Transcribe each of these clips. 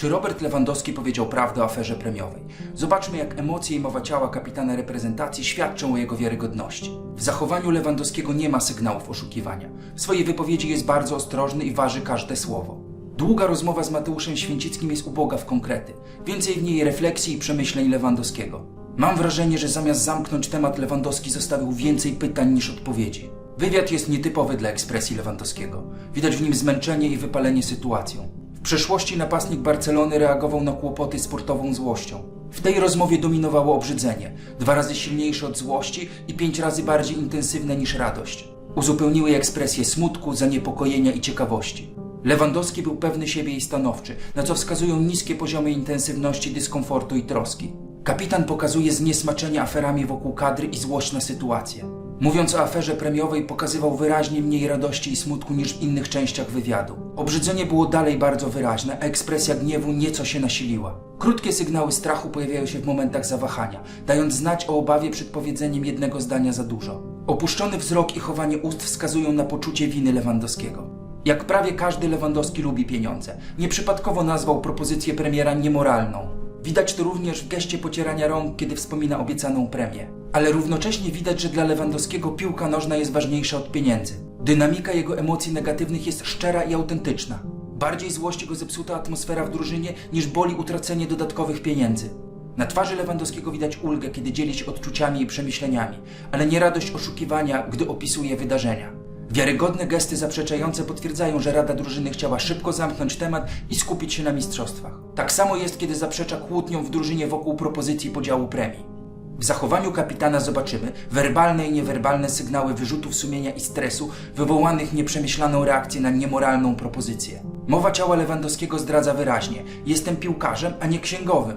Czy Robert Lewandowski powiedział prawdę o aferze premiowej? Zobaczmy, jak emocje i mowa ciała kapitana reprezentacji świadczą o jego wiarygodności. W zachowaniu Lewandowskiego nie ma sygnałów oszukiwania. W swojej wypowiedzi jest bardzo ostrożny i waży każde słowo. Długa rozmowa z Mateuszem Święcickim jest uboga w konkrety. Więcej w niej refleksji i przemyśleń Lewandowskiego. Mam wrażenie, że zamiast zamknąć temat Lewandowski zostawił więcej pytań niż odpowiedzi. Wywiad jest nietypowy dla ekspresji Lewandowskiego. Widać w nim zmęczenie i wypalenie sytuacją. W przeszłości napastnik Barcelony reagował na kłopoty sportową złością. W tej rozmowie dominowało obrzydzenie, dwa razy silniejsze od złości i pięć razy bardziej intensywne niż radość. Uzupełniły je ekspresje smutku, zaniepokojenia i ciekawości. Lewandowski był pewny siebie i stanowczy, na co wskazują niskie poziomy intensywności dyskomfortu i troski. Kapitan pokazuje zniesmaczenie aferami wokół kadry i złość na sytuację. Mówiąc o aferze premiowej, pokazywał wyraźnie mniej radości i smutku niż w innych częściach wywiadu. Obrzydzenie było dalej bardzo wyraźne, a ekspresja gniewu nieco się nasiliła. Krótkie sygnały strachu pojawiają się w momentach zawahania, dając znać o obawie przed powiedzeniem jednego zdania za dużo. Opuszczony wzrok i chowanie ust wskazują na poczucie winy Lewandowskiego. Jak prawie każdy Lewandowski lubi pieniądze. Nieprzypadkowo nazwał propozycję premiera niemoralną. Widać to również w geście pocierania rąk, kiedy wspomina obiecaną premię. Ale równocześnie widać, że dla Lewandowskiego piłka nożna jest ważniejsza od pieniędzy. Dynamika jego emocji negatywnych jest szczera i autentyczna. Bardziej złości go zepsuta atmosfera w drużynie niż boli utracenie dodatkowych pieniędzy. Na twarzy Lewandowskiego widać ulgę, kiedy dzieli się odczuciami i przemyśleniami, ale nie radość oszukiwania, gdy opisuje wydarzenia. Wiarygodne gesty zaprzeczające potwierdzają, że Rada Drużyny chciała szybko zamknąć temat i skupić się na mistrzostwach. Tak samo jest, kiedy zaprzecza kłótniom w drużynie wokół propozycji podziału premii. W zachowaniu kapitana zobaczymy werbalne i niewerbalne sygnały wyrzutów sumienia i stresu wywołanych nieprzemyślaną reakcję na niemoralną propozycję. Mowa ciała Lewandowskiego zdradza wyraźnie: jestem piłkarzem, a nie księgowym.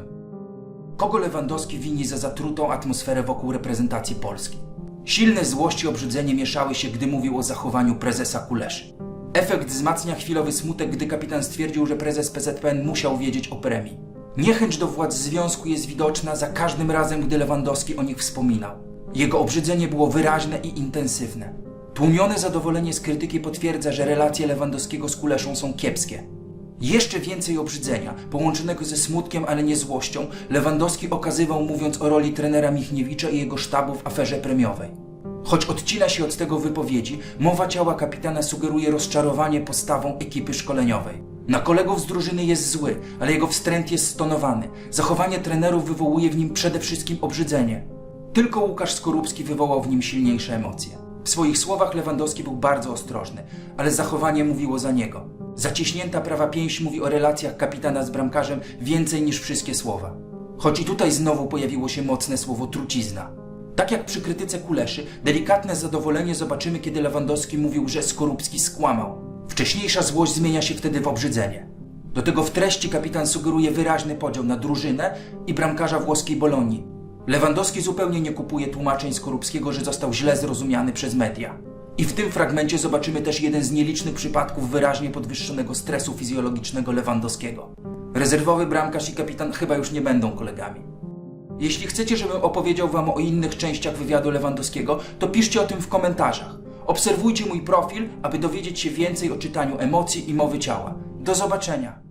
Kogo Lewandowski wini za zatrutą atmosferę wokół reprezentacji Polski? Silne złość i obrzydzenie mieszały się, gdy mówił o zachowaniu prezesa Kuleszy. Efekt wzmacnia chwilowy smutek, gdy kapitan stwierdził, że prezes PZPN musiał wiedzieć o premii. Niechęć do władz związku jest widoczna za każdym razem, gdy Lewandowski o nich wspominał. Jego obrzydzenie było wyraźne i intensywne. Tłumione zadowolenie z krytyki potwierdza, że relacje Lewandowskiego z Kuleszą są kiepskie. Jeszcze więcej obrzydzenia, połączonego ze smutkiem, ale nie złością, Lewandowski okazywał mówiąc o roli trenera Michniewicza i jego sztabu w aferze premiowej. Choć odcina się od tego wypowiedzi, mowa ciała kapitana sugeruje rozczarowanie postawą ekipy szkoleniowej. Na kolegów z drużyny jest zły, ale jego wstręt jest stonowany. Zachowanie trenerów wywołuje w nim przede wszystkim obrzydzenie. Tylko Łukasz Skorupski wywołał w nim silniejsze emocje. W swoich słowach Lewandowski był bardzo ostrożny, ale zachowanie mówiło za niego. Zaciśnięta prawa pięść mówi o relacjach kapitana z bramkarzem więcej niż wszystkie słowa. Choć i tutaj znowu pojawiło się mocne słowo trucizna. Tak jak przy krytyce Kuleszy, delikatne zadowolenie zobaczymy, kiedy Lewandowski mówił, że Skorupski skłamał. Wcześniejsza złość zmienia się wtedy w obrzydzenie. Do tego w treści kapitan sugeruje wyraźny podział na drużynę i bramkarza włoskiej Bolonii. Lewandowski zupełnie nie kupuje tłumaczeń Skorupskiego, że został źle zrozumiany przez media. I w tym fragmencie zobaczymy też jeden z nielicznych przypadków wyraźnie podwyższonego stresu fizjologicznego Lewandowskiego. Rezerwowy bramkarz i kapitan chyba już nie będą kolegami. Jeśli chcecie, żebym opowiedział Wam o innych częściach wywiadu Lewandowskiego, to piszcie o tym w komentarzach. Obserwujcie mój profil, aby dowiedzieć się więcej o czytaniu emocji i mowy ciała. Do zobaczenia!